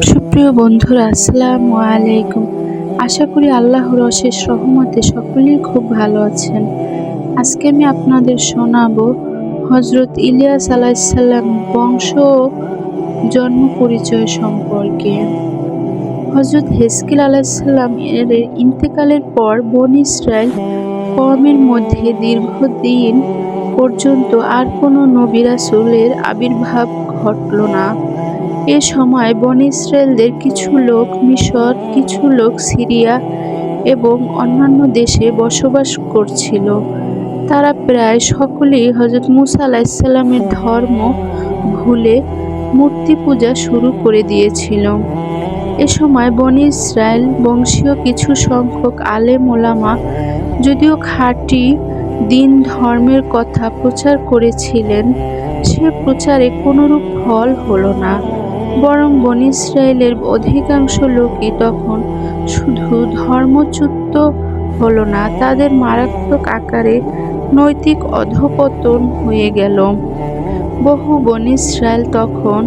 সুপ্রিয় বন্ধুরা, আসসালামু আলাইকুম। আশা করি আল্লাহর অশেষ রহমতে সকলেই খুব ভালো আছেন। আজকে আমি আপনাদের শোনাবো হজরত ইলিয়াস আলাইসাল্লাম বংশ জন্ম পরিচয় সম্পর্কে। হজরত হেসকিল আলাইসাল্লাম এর ইন্তেকালের পর বন ইসরায়েল কওমের মধ্যে দীর্ঘদিন পর্যন্ত আর কোনো নবী রাসূলের আবির্ভাব ঘটল না। এ সময় বন ইসরায়েলদের কিছু লোক মিশর, কিছু লোক সিরিয়া এবং অন্যান্য দেশে বসবাস করছিল। তারা প্রায় সকলেই হজরত মুসা আলাইসাল্লামের ধর্ম ভুলে মূর্তি পূজা শুরু করে দিয়েছিল। এ সময় বন ইসরায়েল বংশীয় কিছু সংখ্যক আলেম ওলামা, যদিও খাঁটি দিন ধর্মের কথা প্রচার করেছিলেন, সে প্রচারে কোনোরূপ ফল হলো না। বরং বন ইসরায়েলের অধিকাংশ লোকই তখন শুধু ধর্মচ্যুত হলো না, তাদের মারাত্মক আকারে নৈতিক অধপতন হয়ে গেল। বহু বন ইসরায়েল তখন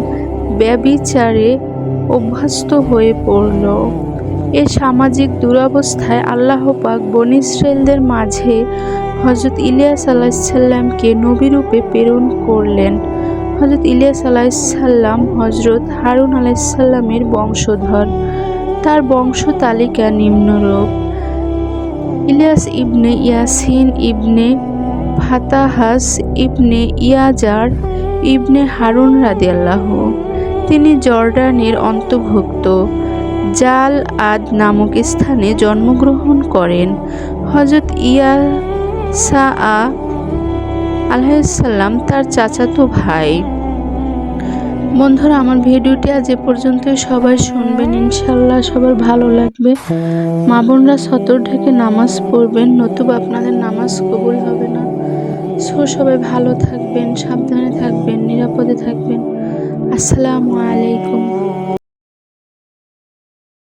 ব্যবিচারে অভ্যস্ত হয়ে পড়ল। এ সামাজিক দুরবস্থায় আল্লাহ পাক বন ইসরায়েলদের মাঝে হজরত ইলিয়াস আলাহিসাল্লামকে নবীরূপে প্রেরণ করলেন। হজরত ইলিয়াস আলাইসাল্লাম হজরত হারুন আলাইসাল্লামের বংশধর। তার বংশ তালিকা নিম্নরূপ। ইলিয়াস ইবনে ইয়াসিন, ইবনে ফাতাহাস, ইবনে ইয়াজার, ইবনে হারুন রাদিয়াল্লাহ। তিনি জর্ডানের অন্তর্ভুক্ত। জাল আদ নামক স্থানে জন্মগ্রহণ করেন। হজরত ইয়াসা আলাইসাল্লাম তার চাচাতো ভাই। বন্ধুরা, আমার ভিডিওটি আজ এ পর্যন্তই। সবাই শুনবেন ইনশাল্লাহ সবার ভালো লাগবে। মা বোনরা সতর ঢেকে নামাজ পড়বেন, নতুবা আপনাদের নামাজ কবুল হবে না। সো সবাই ভালো থাকবেন, সাবধানে থাকবেন, নিরাপদে থাকবেন। আসসালামু আলাইকুম।